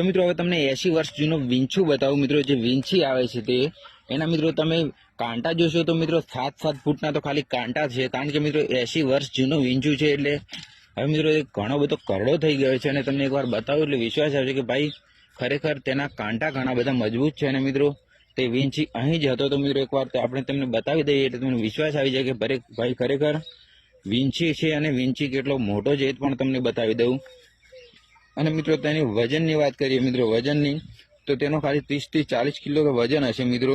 તો મિત્રો, હવે તમને એસી વર્ષ જૂનો વિંછું બતાવું મિત્રો, જે વિંછી આવે છે તે. એના મિત્રો, તમે કાંટા જોશો તો મિત્રો, સાત સાત ફૂટના તો ખાલી કાંટા છે. કારણ કે મિત્રો એસી વર્ષ જૂનો વિંછું છે એટલે હવે મિત્રો, એ ઘણો બધો કરડો થઈ ગયો છે અને તમને એકવાર બતાવું એટલે વિશ્વાસ આવશે કે ભાઈ, ખરેખર તેના કાંટા ઘણા બધા મજબૂત છે અને મિત્રો, તે વિંછી અહીં જ હતો. તો મિત્રો, એકવાર આપણે તમને બતાવી દઈએ એટલે તમને વિશ્વાસ આવી જાય કે ભાઈ, ખરેખર વિંછી છે અને વિંછી કેટલો મોટો છે એ પણ તમને બતાવી દઉં. અને મિત્રો તેની વજનની વાત કરીએ મિત્રો, વજનની, તો તેનો ખાલી ત્રીસથી ચાલીસ કિલો તો વજન હશે મિત્રો.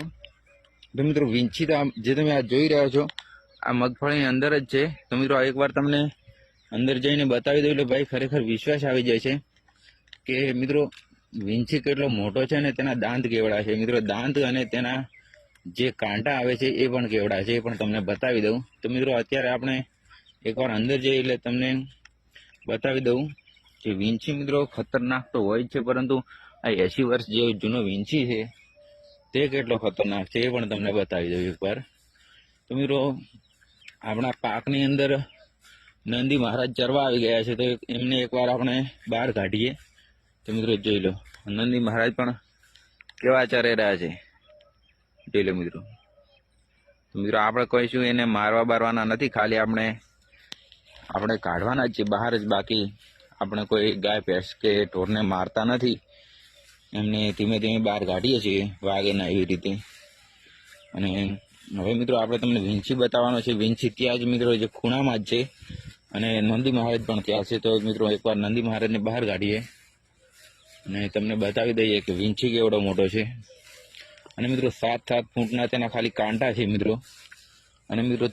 તો મિત્રો વિંછી તો આમ જે તમે આ જોઈ રહ્યા છો, આ મગફળીની અંદર જ છે. તો મિત્રો એકવાર તમને અંદર જઈને બતાવી દઉં, એટલે ભાઈ ખરેખર વિશ્વાસ આવી જાય છે કે મિત્રો વિંછી કેટલો મોટો છે અને તેના દાંત કેવડા છે. મિત્રો દાંત અને તેના જે કાંટા આવે છે એ પણ કેવડા છે, એ પણ તમને બતાવી દઉં. તો મિત્રો અત્યારે આપણે એકવાર અંદર જઈએ એટલે તમને બતાવી દઉં. કે વિંછી મિત્રો ખતરનાક તો હોય જ છે, પરંતુ આ એસી વર્ષ જે જૂનો વિંછી છે, તે કેટલો ખતરનાક છે એ પણ તમને બતાવી દઉં એકવાર તો મિત્રો, આપણા પાકની અંદર નંદી મહારાજ ચરવા આવી ગયા છે, તો એમને એકવાર આપણે બહાર કાઢીએ. તો મિત્રો જોઈ લો, નંદી મહારાજ પણ કેવા ચરે રહ્યા છે. જોઈ લો મિત્રો. તો મિત્રો, આપણે કહીશું એને મારવા બારવાના નથી, ખાલી આપણે આપણે કાઢવાના જ છે, બહાર જ બાકી આપણે કોઈ ગાય ભેંસ કે ઢોરને મારતા નથી. એમને ધીમે ધીમે બહાર કાઢીએ છીએ વાઘેના એવી રીતે. અને હવે મિત્રો આપણે તમને વિંછી બતાવવાનો છે. વિંછી ત્યાં જ મિત્રો જે ખૂણામાં જ છે. અને નંદી મહારાજ પણ ત્યાં છે. તો મિત્રો એકવાર નંદી મહારાજને બહાર કાઢીએ. અને તમને બતાવી દઈએ કે વિંછી કેવડો મોટો છે. અને મિત્રો સાત સાત ફૂટના તેના ખાલી કાંટા છે મિત્રો. અને મિત્રો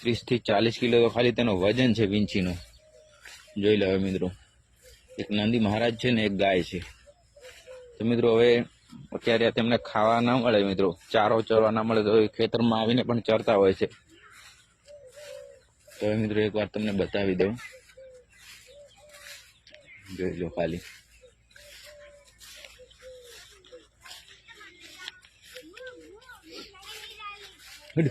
ત્રીસથી ચાલીસ કિલો તો ખાલી તેનો વજન છે વિંછીનો. જોઈ લો મિત્રો. એક નંદી મહારાજ છે ને એક ગાય છે. તો મિત્રો હવે અત્યારે તેમને ખાવા ના મળે મિત્રો. ચારો ચરવા ના મળે તો ખેતરમાં આવીને પણ ચરતા હોય છે. તો મિત્રો એકવાર તમને બતાવી દઉં. જોઈ લો ખાલી. હેડ.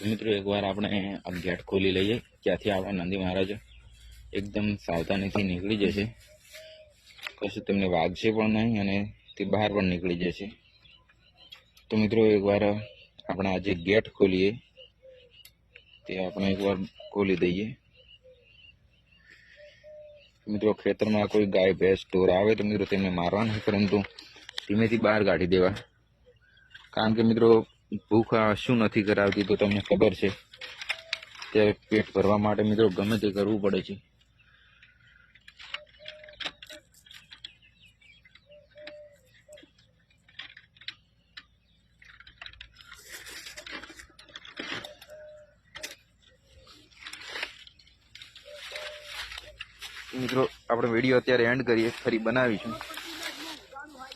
તો મિત્રો એકવાર આપણે આ ગેટ ખોલી લઈએ ત્યાંથી આપણા નંદી મહારાજ એકદમ સાવધાનીથી નીકળી જશે કશું તેમને વાગશે પણ નહીં અને તે બહાર પણ નીકળી જશે તો મિત્રો એકવાર આપણે આ જે ગેટ ખોલીએ તે આપણે એકવાર ખોલી દઈએ મિત્રો ખેતરમાં કોઈ ગાય ભેંસ ઢોર આવે તો મિત્રો તેમને મારવા નહીં પરંતુ ધીમેથી બહાર કાઢી દેવા કારણ કે મિત્રો ભૂખ શું નથી કરાવતી તો તમને ખબર છે. ત્યારે પેટ ભરવા માટે મિત્રો ગમે તે કરવું પડે છે. મિત્રો, આપણે વીડિયો અત્યારે એન્ડ કરીએ, ફરી બનાવીશું.